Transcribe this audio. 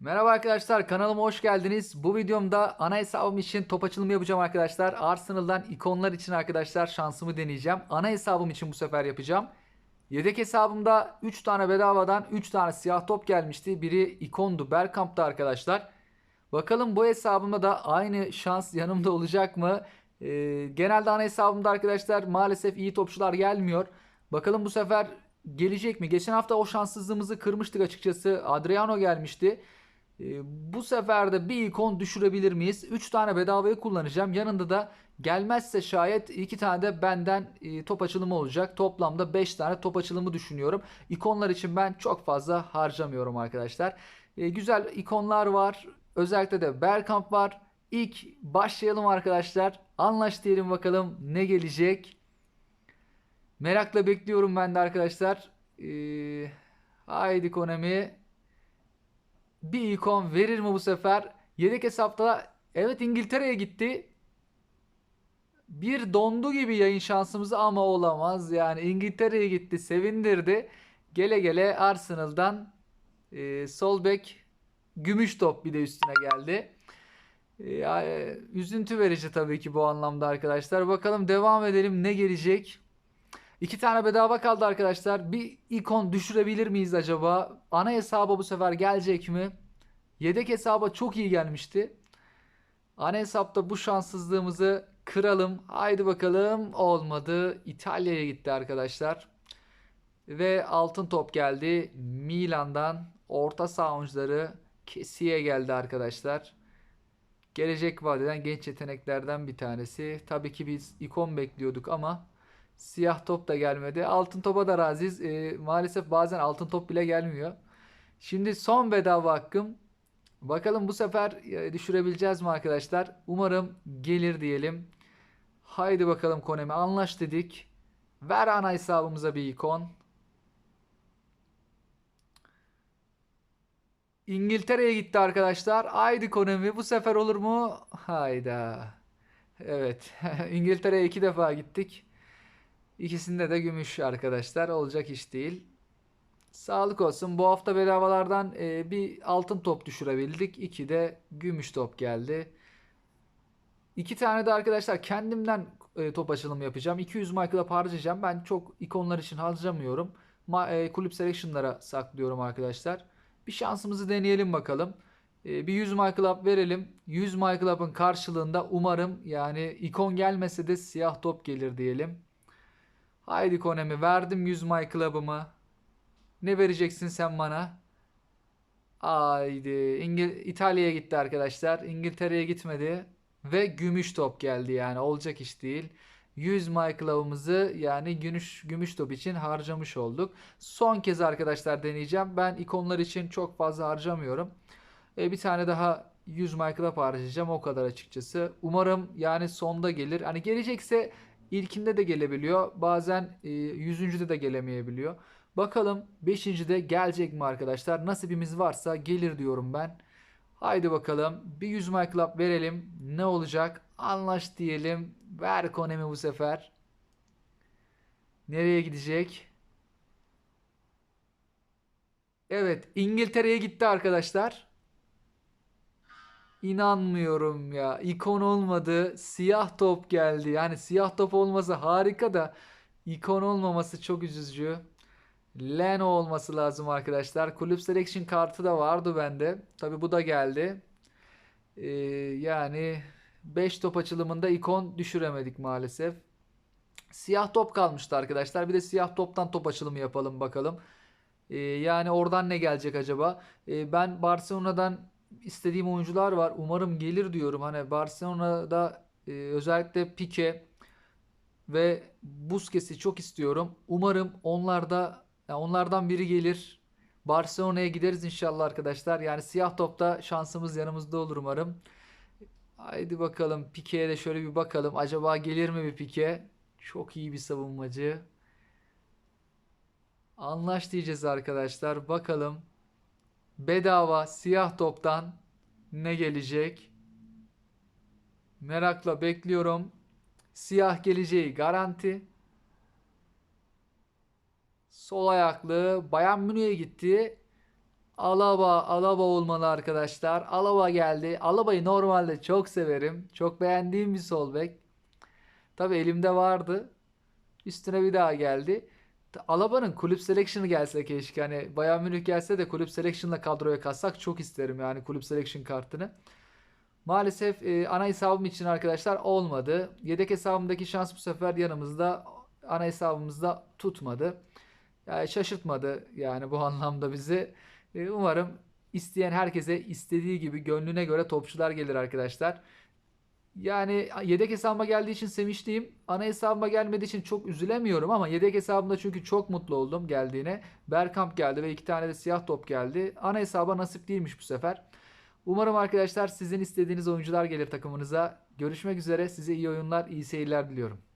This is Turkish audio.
Merhaba arkadaşlar kanalıma hoş geldiniz. Bu videomda ana hesabım için top açılımı yapacağım arkadaşlar. Arsenal'dan ikonlar için arkadaşlar şansımı deneyeceğim. Ana hesabım için bu sefer yapacağım. Yedek hesabımda 3 tane bedavadan 3 tane siyah top gelmişti. Biri ikondu Bergkamp'ta arkadaşlar. Bakalım bu hesabımda da aynı şans yanımda olacak mı? Ee, genelde ana hesabımda arkadaşlar maalesef iyi topçular gelmiyor. Bakalım bu sefer gelecek mi? Geçen hafta o şanssızlığımızı kırmıştık açıkçası. Adriano gelmişti. Ee, bu sefer de bir ikon düşürebilir miyiz? 3 tane bedavayı kullanacağım. Yanında da gelmezse şayet 2 tane de benden e, top açılımı olacak. Toplamda 5 tane top açılımı düşünüyorum. İkonlar için ben çok fazla harcamıyorum arkadaşlar. E, güzel ikonlar var. Özellikle de Bergkamp var. İlk başlayalım arkadaşlar. Anlaş diyelim bakalım ne gelecek. Merakla bekliyorum ben de arkadaşlar. Ee, haydi Konami. Bir ikon verir mi bu sefer? Yedek hesapta evet İngiltere'ye gitti. Bir dondu gibi yayın şansımızı ama olamaz. Yani İngiltere'ye gitti sevindirdi. Gele gele Arsenal'dan e, sol bek gümüş top bir de üstüne geldi. E, e, üzüntü verici tabii ki bu anlamda arkadaşlar. Bakalım devam edelim ne gelecek. İki tane bedava kaldı arkadaşlar. Bir ikon düşürebilir miyiz acaba? Ana hesaba bu sefer gelecek mi? Yedek hesaba çok iyi gelmişti. Ana hesapta bu şanssızlığımızı kıralım. Haydi bakalım. Olmadı. İtalya'ya gitti arkadaşlar. Ve altın top geldi. Milan'dan orta saha oyuncuları Kesiye geldi arkadaşlar. Gelecek vadeden genç yeteneklerden bir tanesi. Tabii ki biz ikon bekliyorduk ama Siyah top da gelmedi. Altın topa da raziz. Ee, maalesef bazen altın top bile gelmiyor. Şimdi son bedava hakkım. Bakalım bu sefer e, düşürebileceğiz mi arkadaşlar? Umarım gelir diyelim. Haydi bakalım Konemi anlaş dedik. Ver ana hesabımıza bir ikon. İngiltere'ye gitti arkadaşlar. Haydi Konemi bu sefer olur mu? Hayda. Evet. İngiltere'ye iki defa gittik. İkisinde de gümüş arkadaşlar. Olacak iş değil. Sağlık olsun. Bu hafta bedavalardan e, bir altın top düşürebildik. İki de gümüş top geldi. İki tane de arkadaşlar kendimden e, top açılımı yapacağım. 200 Michael'a harcayacağım. Ben çok ikonlar için harcamıyorum. Ma, e, kulüp selection'lara saklıyorum arkadaşlar. Bir şansımızı deneyelim bakalım. E, bir 100 Michael verelim. 100 Michael karşılığında umarım yani ikon gelmese de siyah top gelir diyelim. Haydi Konemi verdim 100 My Club'ımı. Ne vereceksin sen bana? Haydi. İngil İtalya'ya gitti arkadaşlar. İngiltere'ye gitmedi. Ve gümüş top geldi yani. Olacak iş değil. 100 My Club'ımızı yani gümüş, gümüş top için harcamış olduk. Son kez arkadaşlar deneyeceğim. Ben ikonlar için çok fazla harcamıyorum. E, bir tane daha 100 My Club harcayacağım. O kadar açıkçası. Umarım yani sonda gelir. Hani gelecekse İlkinde de gelebiliyor. Bazen e, yüzüncüde de gelemeyebiliyor. Bakalım beşincide gelecek mi arkadaşlar? Nasibimiz varsa gelir diyorum ben. Haydi bakalım. Bir 100 My Club verelim. Ne olacak? Anlaş diyelim. Ver Konemi bu sefer. Nereye gidecek? Evet. İngiltere'ye gitti arkadaşlar. İnanmıyorum ya. İkon olmadı. Siyah top geldi. Yani siyah top olması harika da ikon olmaması çok üzücü. Leno olması lazım arkadaşlar. Kulüp selection kartı da vardı bende. Tabi bu da geldi. Ee, yani 5 top açılımında ikon düşüremedik maalesef. Siyah top kalmıştı arkadaşlar. Bir de siyah toptan top açılımı yapalım bakalım. Ee, yani oradan ne gelecek acaba? Ee, ben Barcelona'dan istediğim oyuncular var. Umarım gelir diyorum. Hani Barcelona'da e, özellikle Pique ve Busquets'i çok istiyorum. Umarım onlarda yani onlardan biri gelir. Barcelona'ya gideriz inşallah arkadaşlar. Yani siyah topta şansımız yanımızda olur umarım. Haydi bakalım Pique'ye de şöyle bir bakalım. Acaba gelir mi bir Pique? Çok iyi bir savunmacı. Anlaş diyeceğiz arkadaşlar. Bakalım. Bedava siyah toptan ne gelecek? Merakla bekliyorum. Siyah geleceği garanti. Sol ayaklı Bayern Münih'e gitti. Alaba, Alaba olmalı arkadaşlar. Alaba geldi. Alaba'yı normalde çok severim. Çok beğendiğim bir sol bek. Tabii elimde vardı. Üstüne bir daha geldi. Alaba'nın kulüp selection'ı gelse keşke. Hani Bayern Münih gelse de kulüp selection'la kadroya katsak çok isterim yani kulüp selection kartını. Maalesef e, ana hesabım için arkadaşlar olmadı. Yedek hesabımdaki şans bu sefer yanımızda ana hesabımızda tutmadı. Yani şaşırtmadı yani bu anlamda bizi. E, umarım isteyen herkese istediği gibi gönlüne göre topçular gelir arkadaşlar. Yani yedek hesabıma geldiği için sevinçliyim. Ana hesabıma gelmediği için çok üzülemiyorum ama yedek hesabımda çünkü çok mutlu oldum geldiğine. Bergkamp geldi ve iki tane de siyah top geldi. Ana hesaba nasip değilmiş bu sefer. Umarım arkadaşlar sizin istediğiniz oyuncular gelir takımınıza. Görüşmek üzere. Size iyi oyunlar, iyi seyirler diliyorum.